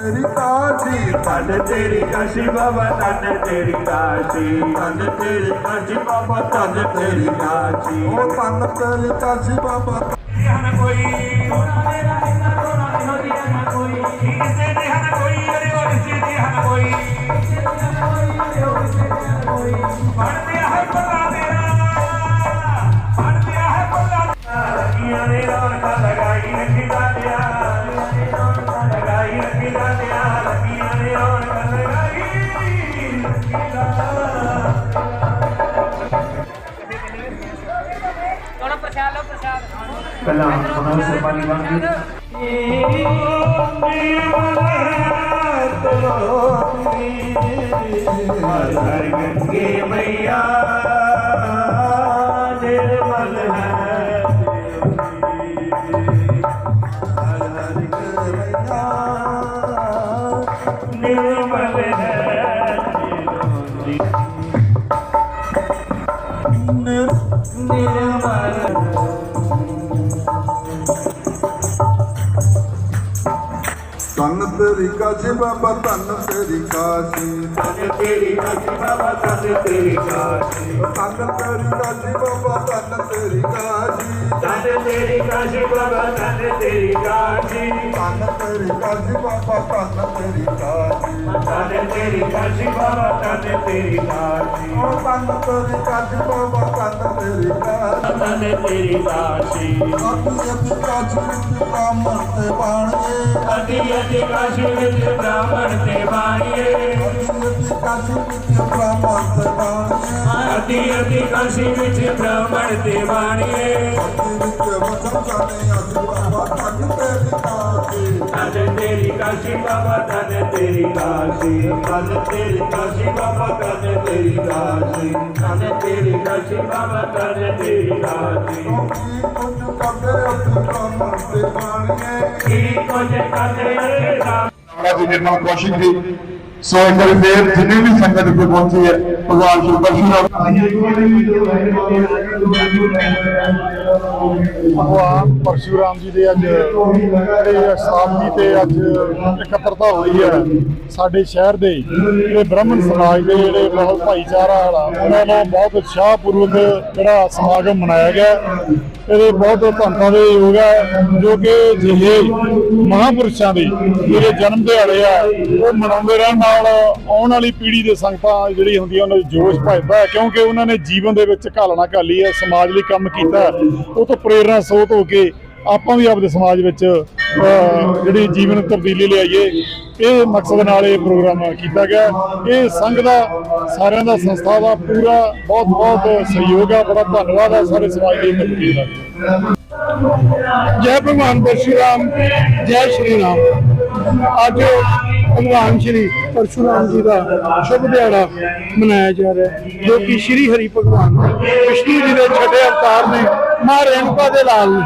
ਤੇਰੀ ਕਾਜੀ ਤਨ ਤੇਰੀ ਕਾਸ਼ੀ ਬਾਬਾ ਤਨ ਤੇਰੀ ਕਾਸ਼ੀ। ਤਨ ਤੇਰੀ ਕਾਸ਼ੀ ਬਾਬਾ ਤਨ ਤੇਰੀ ਕਾਸ਼ੀ। ਉਹ ਤਨ ਤੇਰੀ ਕਾਜੀ ਬਾਬਾ ਹਨ ਕੋਈ ਪਹਿਲਾਂ ਉਹਨਾਂ ਸਰਬਾਨੀ ਬਣ ਗਈ ਹਰ ਗੰਗੇ ਮਈਆ ਨਿਰਮਲ ਹੈ। ਹਰ ਹਰ ਨਿਰਮਲ ਹੈ। ਨਿਰਮਲ ਤੇਰੀ ਕਾਜੀ ਬਾਬਾ ਤਨ ਤੇਰੀ ਕਾਜੀ ਤਨ ਤੇਰੀ ਕਾਸ਼ੀ ਬਾਬਾ ਤਨ ਤੇਰੀ ਕਾਸ਼ੀ। ਤਨ ਤੇਰੀ ਬਾਬਾ ਕਾਸ਼ੀ ਬਾਬਾ ਤਨ ਤੇਰੀ ਕਾਸ਼ੀ। ਤਨ ਤੇਰੀ ਕਾਜੀ ਬਾਬਾ ਤਨ ਤੇਰੀ ਕਾਸ਼ੀ। ਬਾਬਾ ਤਨ ਤੇਰੀ ਕਾਸ਼ੀ ਉਹ ਤਨ ਤੇਰੀ ਕਾਜੀ ਬਾਬਾ ਤਨ ਤੇਰੀ ਕਾਜੀ ਤਨ ਤੇਰੀ ਕਾਸ਼ੀ ਆਪਣੀ ਅਤੀ ਕਾਜੀ ਨੂੰ ਬ੍ਰਾਹਮਣ ਤੇ ਬਾਣੀਏ ਅਤੀ ਅਤੀ ਕਾਸ਼ੀ ਵਿੱਚ ਬ੍ਰਾਹਮਣ ਤੇ ਬਾਣੀਏ ਅਤੀ ਕਾਜੀ ਵਿੱਚ ਬ੍ਰਾਹਮਣ ਤੇ ਬਾਣੀਏ ਅਤੀ ਅਤੀ ਕਾਸ਼ੀ ਵਿੱਚ ਬ੍ਰਾਹਮਣ ਤੇ ਬਾਣੀਏ ਅਤੀ ਵਿੱਚ ਵਸਨ ਜਾਣੇ ਅਸੀਂ ਬਾਬਾ ਤਨ ਤੇਰੀ ਕਾਜੀ ਤਨ ਤੇਰੀ ਕਾਸ਼ੀ ਬਾਬਾ ਤਨ ਤੇਰੀ ਕਾਸ਼ੀ ਤਨ ਤੇਰੀ ਕਾਸ਼ੀ ਬਾਬਾ ਤਨ ਤੇਰੀ ਕਾਸ਼ੀ ਤਨ ਤੇਰੀ ਕਾਸ਼ੀ ਬਾਬਾ ਤਨ ਤੇਰੀ ਕਾਸ਼ੀ ਕੀ ਕੁਝ ਕਰਦੇ ਅਤੀ ਬ੍ਰਾਹਮਣ ਤੇ ਬਾਣੀਏ ਕੀ ਕੁਝ ਕਰਦੇ ਅਰੇ ਰਾਮ ਕਮਰਾ ਦੀ ਨਿਰਮਲ ਕੋਸ਼ਿਸ਼ ਦੀ ਸੋ ਇੱਕ ਵਾਰੀ ਫੇਰ ਜਿੰਨੀ ਵੀ ਸੰਗਤ ਇੱਥੇ ਪਹੁੰਚੀ ਹੈ, ਭਗਵਾਨ ਸ਼੍ਰੀ ਭਗਵਾਨ ਪਰਸ਼ੂਰਾਮ ਜੀ ਦੇ ਅੱਜ ਸ਼ਤਾਬਦੀ ਤੇ ਅੱਜ ਇਕੱਤਰਤਾ ਹੋਈ ਹੈ ਸਾਡੇ ਸ਼ਹਿਰ ਦੇ ਜਿਹੜੇ ਬ੍ਰਾਹਮਣ ਸਮਾਜ ਦੇ ਜਿਹੜੇ ਬਹੁਤ ਭਾਈਚਾਰਾ ਵਾਲਾ, ਉਹਨਾਂ ਨੂੰ ਬਹੁਤ ਉਤਸ਼ਾਹਪੂਰਵਕ ਜਿਹੜਾ ਸਮਾਗਮ ਮਨਾਇਆ ਗਿਆ। ਇਹਦੇ ਬਹੁਤ ਧੰਨਵਾਦ ਦੇ ਯੋਗ ਹੈ, ਜੋ ਕਿ ਜਿਹੇ ਮਹਾਪੁਰਸ਼ਾਂ ਦੇ ਜਿਹੜੇ ਜਨਮ ਦਿਹਾੜੇ ਆ, ਉਹ ਮਨਾਉਂਦੇ ਰਹਿਣ ਨਾਲ ਆਉਣ ਵਾਲੀ ਪੀੜ੍ਹੀ ਦੇ ਸੰਗਤਾਂ ਜਿਹੜੀ ਹੁੰਦੀ ਆ ਉਹਨਾਂ ਦਾ ਜੋਸ਼ ਭਜਦਾ ਕਿਉਂਕਿ ਉਹਨਾਂ ਨੇ ਜੀਵਨ ਦੇ ਵਿੱਚ ਘਾਲਣਾ ਘਾਲੀ ਹੈ, ਸਮਾਜ ਲਈ ਕੰਮ ਕੀਤਾ ਉਹ ਤੋਂ ਪ੍ਰੇਰਣਾ ਸੋਤ ਹੋ ਕੇ ਆਪਾਂ ਵੀ ਆਪਦੇ ਸਮਾਜ ਵਿੱਚ ਜਿਹੜੀ ਜੀਵਨ ਤਬਦੀਲੀ ਲਿਆਈਏ। ਇਹ ਮਕਸਦ ਨਾਲ ਇਹ ਪ੍ਰੋਗਰਾਮ ਕੀਤਾ ਗਿਆ ਇਹ ਸੰਘ ਦਾ, ਸਾਰਿਆਂ ਦਾ, ਸੰਸਥਾ ਦਾ ਪੂਰਾ ਬਹੁਤ ਬਹੁਤ ਸਹਿਯੋਗ ਹੈ। ਬੜਾ ਧੰਨਵਾਦ ਹੈ ਸਾਰੇ ਸਮਾਜ ਦੇ ਤਬਦੀਲ ਦਾ। ਜੈ ਭਗਵਾਨ ਪਰਸ਼ੂਰਾਮ ਜੈ ਸ਼੍ਰੀ ਰਾਮ। ਅੱਜ ਭਗਵਾਨ ਸ਼੍ਰੀ ਪਰਸ਼ੂਰਾਮ ਜੀ ਦਾ ਸ਼ੁਭ ਦਿਹਾੜਾ ਮਨਾਇਆ ਜਾ ਰਿਹਾ ਹੈ, ਜੋ ਕਿ ਸ਼੍ਰੀ ਹਰੀ ਭਗਵਾਨ ਵਿਸ਼ਨੂੰ ਜੀ ਦੇ ਛਠੇ ਅਵਤਾਰ ਨੇ, ਮਾਂ ਰੇਣਕਾ ਦੇ ਲਾਲ ਨੇ।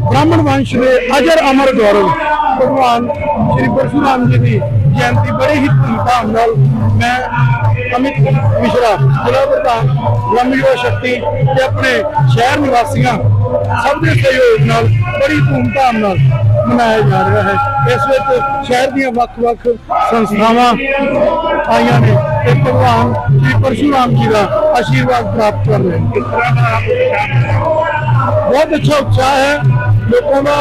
ਬ੍ਰਾਹਮਣ ਵੰਸ਼ ਦੇ ਅਜਰ ਅਮਰ ਗੌਰਵ, ਭਗਵਾਨ ਸ਼੍ਰੀ ਪਰਸ਼ੂਰਾਮ ਜੀ ਦੀ ਜਯੰਤੀ ਬੜੇ ਹੀ ਧੂਮਧਾਮ ਨਾਲ ਮੈਂ ਅਮਿਤ ਮਿਸ਼ਰਾ, ਜ਼ਿਲ੍ਹਾ ਪ੍ਰਧਾਨ, ਬ੍ਰਹਮ ਸ਼ਕਤੀ ਤੇ ਆਪਣੇ ਸ਼ਹਿਰ ਨਿਵਾਸੀਆਂ ਸਭ ਦੇ ਸਹਿਯੋਗ ਨਾਲ, ਬੜੀ ਧੂਮਧਾਮ ਨਾਲ ਮਨਾਇਆ ਜਾ ਰਿਹਾ ਹੈ। ਇਸ ਵਿੱਚ ਸ਼ਹਿਰ ਦੀਆਂ ਵੱਖ-ਵੱਖ ਸੰਸਥਾਵਾਂ ਆਈਆਂ ਨੇ ਤੇ ਭਗਵਾਨ ਸ਼੍ਰੀ ਪਰਸ਼ੂਰਾਮ ਜੀ ਦਾ ਆਸ਼ੀਰਵਾਦ ਪ੍ਰਾਪਤ ਕਰ ਰਹੇ ਨੇ। ਬਹੁਤ ਅੱਛਾ ਉਤਸ਼ਾਹ ਹੈ। ਲੋਕਾਂ ਦਾ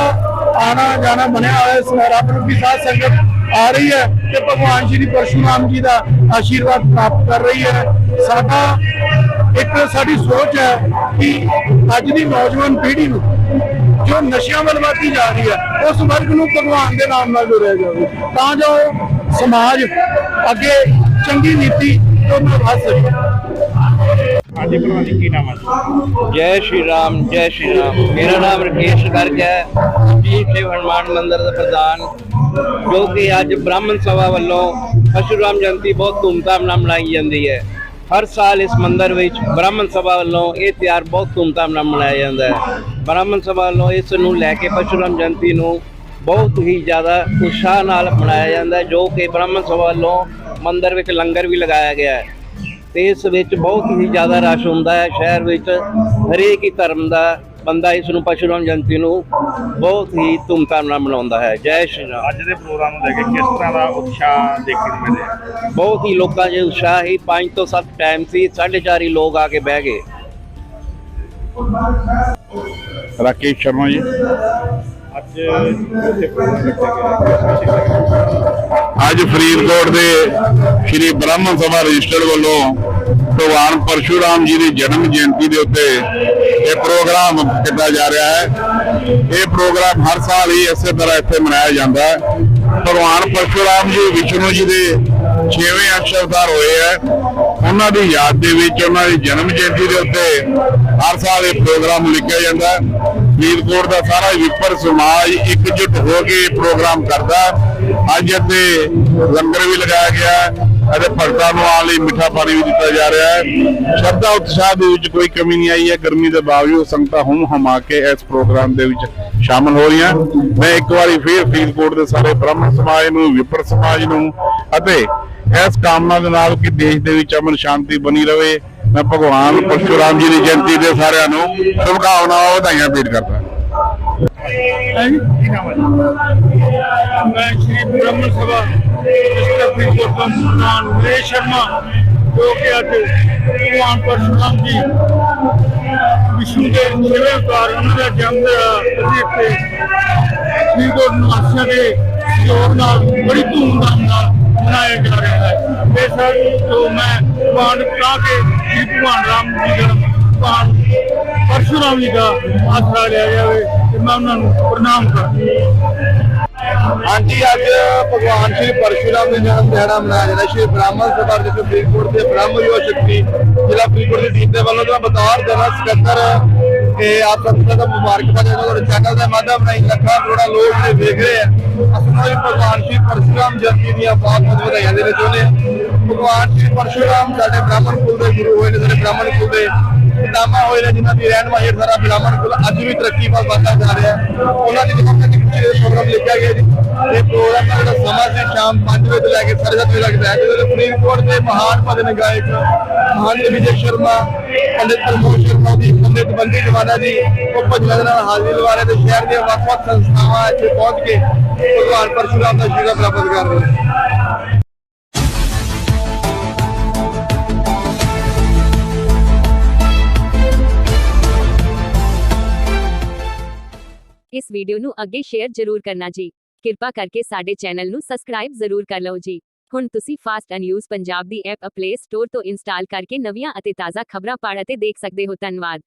ਆਣਾ ਜਾਣਾ ਬਣਿਆ ਹੋਇਆ ਹੈ ਇਸ ਰੱਬ ਰੂਪੀ ਸਾਧ ਸੰਗਤ ਆ ਰਹੀ ਹੈ ਤੇ ਭਗਵਾਨ ਸ਼੍ਰੀ ਪਰਸ਼ੂਰਾਮ ਜੀ ਦਾ ਆਸ਼ੀਰਵਾਦ ਪ੍ਰਾਪਤ ਕਰ ਰਹੀ ਹੈ। ਸਾਡਾ ਇੱਕ ਸਾਡੀ ਸੋਚ ਹੈ ਕਿ ਅੱਜ ਦੀ ਨੌਜਵਾਨ ਪੀੜ੍ਹੀ ਨੂੰ ਜੋ ਨਸ਼ਿਆਂ ਵੱਲ ਵੱਧਦੀ ਜਾ ਰਹੀ ਹੈ ਉਸ ਵਰਗ ਨੂੰ ਭਗਵਾਨ ਦੇ ਨਾਮ ਨਾਲ ਜੋੜਿਆ ਜਾਵੇ। ਤਾਂ ਜੋ ਸਮਾਜ ਅੱਗੇ ਚੰਗੀ ਨੀਤੀ ਤੋਂ ਵੱਧ ਸਕੇ। ਜੈ ਸ਼੍ਰੀ ਰਾਮ ਜੈ ਸ਼੍ਰੀ ਰਾਮ। ਮੇਰਾ ਨਾਮ ਰਕੇਸ਼ ਗਰਗ ਹੈ। ਚੀਫ ਸ਼ਿਵ ਹਨੂਮਾਨ ਮੰਦਿਰ ਦਾ ਪ੍ਰਧਾਨ ਜੋ ਕਿ ਅੱਜ ਬ੍ਰਾਹਮਣ ਸਭਾ ਵੱਲੋਂ ਪਰਸ਼ੁਰਾਮ ਜਯੰਤੀ ਬਹੁਤ ਧੂਮਧਾਮ ਨਾਲ ਮਨਾਈ ਜਾਂਦੀ ਹੈ। ਹਰ ਸਾਲ ਇਸ ਮੰਦਰ ਵਿੱਚ ਬ੍ਰਾਹਮਣ ਸਭਾ ਵੱਲੋਂ ਇਹ ਤਿਉਹਾਰ ਬਹੁਤ ਧੂਮਧਾਮ ਨਾਲ ਮਨਾਇਆ ਜਾਂਦਾ ਹੈ। ਬ੍ਰਾਹਮਣ ਸਭਾ ਵੱਲੋਂ ਇਸ ਨੂੰ ਲੈ ਕੇ ਪਰਸ਼ੁਰਾਮ ਜਯੰਤੀ ਨੂੰ ਬਹੁਤ ਹੀ ਜ਼ਿਆਦਾ ਉਤਸ਼ਾਹ ਨਾਲ ਮਨਾਇਆ ਜਾਂਦਾ ਹੈ, ਜੋ ਕਿ ਬ੍ਰਾਹਮਣ ਸਭਾ ਵੱਲੋਂ ਮੰਦਰ ਵਿੱਚ ਲੰਗਰ ਵੀ ਲਗਾਇਆ ਗਿਆ ਹੈ। ਤੇ ਇਸ ਵਿੱਚ ਬਹੁਤ ਹੀ ਜ਼ਿਆਦਾ ਰਸ਼ ਹੁੰਦਾ ਹੈ, ਸ਼ਹਿਰ ਵਿੱਚ ਹਰੇਕ ਹੀ ਧਰਮ ਦਾ ਬੰਦਾ ਇਸ ਨੂੰ ਪਰਸ਼ੁਰਾਮ ਜਯੰਤੀ ਨੂੰ ਬਹੁਤ ਹੀ ਧੂਮਧਾਮ ਨਾਲ ਮਨਾਉਂਦਾ ਹੈ। ਜੈ ਸ਼੍ਰੀ ਰਾਮ। ਅੱਜ ਦੇ ਪ੍ਰੋਗਰਾਮ ਨੂੰ ਲੈ ਕੇ ਕਿਸ ਤਰ੍ਹਾਂ ਦਾ ਉਤਸ਼ਾਹ ਦੇਖਣ ਨੂੰ ਮਿਲਿਆ? ਬਹੁਤ ਹੀ ਲੋਕਾਂ 'ਚ ਉਤਸ਼ਾਹ ਹੀ 5 ਤੋਂ 7 ਟਾਈਮ ਸੀ 4:30 ਹੀ ਲੋਕ ਆ ਕੇ ਬਹਿ ਗਏ। ਰਾਕੇਸ਼ ਸ਼ਰਮਾ ਜੀ। ਅੱਜ ਅੱਜ ਫਰੀਦਕੋਟ ਦੇ ਸ਼੍ਰੀ ਬ੍ਰਾਹਮਣ ਸਭਾ ਰਜਿਸਟਰ ਵੱਲੋਂ ਭਗਵਾਨ ਪਰਸ਼ੂਰਾਮ ਜੀ ਦੀ ਜਨਮ ਜਯੰਤੀ ਦੇ ਉੱਤੇ ਇਹ ਪ੍ਰੋਗਰਾਮ ਕੀਤਾ ਜਾ ਰਿਹਾ ਹੈ। ਇਹ ਪ੍ਰੋਗਰਾਮ ਹਰ ਸਾਲ ਹੀ ਇਸੇ ਤਰ੍ਹਾਂ ਇੱਥੇ ਮਨਾਇਆ ਜਾਂਦਾ ਹੈ। ਭਗਵਾਨ ਪਰਸ਼ੂਰਾਮ ਜੀ, ਵਿਸ਼ਨੂੰ ਜੀ ਦੇ 6ਵੇਂ ਅਵਤਾਰ ਹੋਏ ਹੈ। ਉਹਨਾਂ ਦੀ ਯਾਦ ਦੇ ਵਿੱਚ ਉਹਨਾਂ ਦੀ ਜਨਮ ਜਯੰਤੀ ਦੇ ਉੱਤੇ ਹਰ ਸਾਲ ਇਹ ਪ੍ਰੋਗਰਾਮ ਲਿਖਿਆ ਜਾਂਦਾ ਹੈ। ਫਰੀਦਕੋਟ ਦਾ ਸਾਰਾ ਵਿਪਰ ਸਮਾਜ ਇਕਜੁੱਟ ਹੋ ਕੇ ਪ੍ਰੋਗਰਾਮ ਕਰਦਾ ਅੱਜ ਇੱਥੇ ਲੰਗਰ ਵੀ ਲਗਾਇਆ ਗਿਆ ਅਤੇ ਭਗਤਾਂ ਨੂੰ ਆਉਣ ਲਈ ਮਿੱਠਾ ਪਾਣੀ ਵੀ ਦਿੱਤਾ ਜਾ ਰਿਹਾ ਹੈ। ਸ਼ਰਧਾ ਉਤਸ਼ਾਹ ਦੇ ਵਿੱਚ ਕੋਈ ਕਮੀ ਨਹੀਂ ਆਈ ਹੈ। ਗਰਮੀ ਦੇ ਬਾਵਜੂਦ ਸੰਗਤਾਂ ਹੁਮ ਹਮਾ ਕੇ ਇਸ ਪ੍ਰੋਗਰਾਮ ਦੇ ਵਿੱਚ ਸ਼ਾਮਲ ਹੋ ਰਹੀਆਂ। ਮੈਂ ਇੱਕ ਵਾਰੀ ਫੇਰ ਫਰੀਦਕੋਟ ਦੇ ਸਾਰੇ ਬ੍ਰਾਹਮਣ ਸਮਾਜ ਨੂੰ, ਵਿਪਰ ਸਮਾਜ ਨੂੰ ਅਤੇ ਇਸ ਕਾਮਨਾ ਦੇ ਨਾਲ ਕਿ ਦੇਸ਼ ਦੇ ਵਿੱਚ ਅਮਨ ਸ਼ਾਂਤੀ ਬਣੀ ਰਹੇ ਮੈਂ ਭਗਵਾਨ ਪਰਸ਼ੁਰਾਮ ਜੀ ਦੀ ਜਯੰਤੀ ਦੇ ਸਾਰਿਆਂ ਨੂੰ ਸ਼ੁਭਕਾਮਨਾਵਾਂ ਵਧਾਈਆਂ ਭੇਟ ਕਰਦਾ। ਮੈਂ ਸ਼੍ਰੀ ਬ੍ਰਹਮਣ ਸਭਾ ਮਿਸਟਰ ਫਰੀਦਕੋਟ ਤੋਂ ਪ੍ਰਧਾਨ ਸ਼ਰਮਾ, ਜੋ ਕਿ ਅੱਜ ਭਗਵਾਨ ਪਰਸ਼ੁਰਾਮ ਜੀ ਵਿਸ਼ਨੂੰ ਦੇ ਛੇਵੇਂ ਅਵਤਾਰ ਉਹਨਾਂ ਦਾ ਜਨਮ ਦਿਨ ਅਸੀਂ ਇੱਥੇ ਫਰੀਦਕੋਟ ਨਿਵਾਸੀਆਂ ਦੇ ਸਹਿਯੋਗ ਨਾਲ, ਬੜੀ ਧੂਮਧਾਮ ਨਾਲ ਮਨਾਇਆ ਜਾ ਰਿਹਾ ਹੈ ਇਹ ਸਭ ਮੈਂ ਭਗਵਾਨ ਕਾ ਕੇ ਸ਼੍ਰੀ ਭਗਵਾਨ ਰਾਮ ਜੀ ਦਾ ਭਗਵਾਨ ਪਰਸ਼ੁਰਾਮ ਜੀ ਦਾ ਆਸਰਾ ਲਿਆ ਜਾਵੇ ਤੇ ਮੈਂ ਉਹਨਾਂ ਨੂੰ ਪ੍ਰਣਾਮ ਕਰਦਾ ਹਾਂਜੀ, ਅੱਜ ਭਗਵਾਨ ਸ਼੍ਰੀ ਪਰਸ਼ੁਰਾਮ ਦੇ ਜਨਮ ਦਿਹਾੜਾ ਮਨਾਇਆ ਜਾਂਦਾ। ਸ਼੍ਰੀ ਬ੍ਰਾਹਮਣ ਸਭਾ ਦੇ ਫਰੀਦਕੋਟ ਦੇ ਬ੍ਰਹਮ ਯੁਵਾ ਸ਼ਕਤੀ ਜ਼ਿਲ੍ਹਾ ਫਰੀਦਕੋਟ ਦੀ ਟੀਮ ਦੇ ਵੱਲੋਂ ਤਾਂ ਬਤੌਰ ਜਨਰਲ ਸਕੱਤਰ ਤੇ ਆਪ ਸੰਗਤਾਂ ਦਾ ਮੁਬਾਰਕਬਾਦ ਹੈ ਤੁਹਾਡੇ ਚੈਨਲ ਦੇ ਮਾਧਿਅਮ ਰਾਹੀਂ ਲੱਖਾਂ ਕਰੋੜਾਂ ਲੋਕ ਜਿਹੜੇ ਦੇਖ ਰਹੇ ਆ। ਅਸੀਂ ਵੀ ਭਗਵਾਨ ਸ਼੍ਰੀ ਪਰਸ਼ੁਰਾਮ ਜਯੰਤੀ ਦੀਆਂ ਬਹੁਤ ਬਹੁਤ ਵਧਾਈਆਂ ਦੇਣਾ ਚਾਹੁੰਦੇ ਹਾਂ। ਭਗਵਾਨ ਸ਼੍ਰੀ ਪਰਸ਼ੁਰਾਮ ਸਾਡੇ ਬ੍ਰਾਹਮਣ ਕੁਲ ਦੇ ਗੁਰੂ ਹੋਏ ਨੇ, ਸਾਡੇ ਬ੍ਰਾਹਮਣ ਕੁਲ ਦੇ ਪਿਤਾਮਾ ਹੋਏ ਨੇ, ਜਿਨ੍ਹਾਂ ਦੀ ਰਹਿਨਮਾਈ ਹੇਠ ਸਾਰਾ ਬ੍ਰਾਹਮਣ ਕੁਲ ਅੱਜ ਵੀ ਤਰੱਕੀ ਵੱਲ ਵਧਦਾ ਜਾ ਰਿਹਾ। ਉਹਨਾਂ ਦੀ ਜਿਵੇਂ ਕਿ ਪ੍ਰੋਗਰਾਮ ਲਿਖਿਆ ਗਿਆ ਜੀ। ਇਹ ਪ੍ਰੋਗਰਾਮ ਦਾ ਜਿਹੜਾ ਸਮਾਂ ਸੀ, ਸ਼ਾਮ 5 ਵਜੇ ਤੋਂ ਲੈ ਕੇ 7:30 ਵਜੇ ਤੱਕ ਹੈ। ਜਿਹਦੇ ਫਰੀਦਕੋਟ ਦੇ ਮਹਾਨ ਭਜਨ ਗਾਇਕ ਮਹਾਨ ਵਿਜੇ ਸ਼ਰਮਾ, ਪੰਡਿਤ ਪ੍ਰਮੋਦ ਸ਼ਰਮਾ ਦੀ ਪੰਡਿਤ ਬੰਦੀ ਜਵਾਨਾ ਜੀ ਉਹ ਭਜਨਾਂ ਦੇ ਨਾਲ ਹਾਜ਼ਰੀ ਲਵਾ ਰਹੇ ਤੇ ਸ਼ਹਿਰ ਦੀਆਂ ਵੱਖ-ਵੱਖ ਸੰਸਥਾਵਾਂ ਇੱਥੇ ਪਹੁੰਚ ਕੇ ਭਗਵਾਨ ਪਰਸ਼ੁਰਾਮ ਦਾ ਸ਼ੀਰਾ ਪ੍ਰਾਪਤ ਕਰ ਰਹੇ ਨੇ। ਇਸ ਵੀਡੀਓ ਨੂੰ ਅੱਗੇ ਸ਼ੇਅਰ ਜ਼ਰੂਰ ਕਰਨਾ ਜੀ। ਕਿਰਪਾ ਕਰਕੇ ਸਾਡੇ ਚੈਨਲ ਨੂੰ ਸਬਸਕ੍ਰਾਈਬ ਜ਼ਰੂਰ ਕਰ ਲਓ ਜੀ। ਹੁਣ ਤੁਸੀਂ ਫਾਸਟ ਐਂਡ ਨਿਊਜ਼ ਪੰਜਾਬ ਦੀ ਐਪ ਪਲੇ ਸਟੋਰ ਤੋਂ ਇੰਸਟਾਲ ਕਰਕੇ ਨਵੀਆਂ ਅਤੇ ਤਾਜ਼ਾ ਖਬਰਾਂ ਪੜ੍ਹ ਅਤੇ ਦੇਖ ਸਕਦੇ ਹੋ। ਧੰਨਵਾਦ।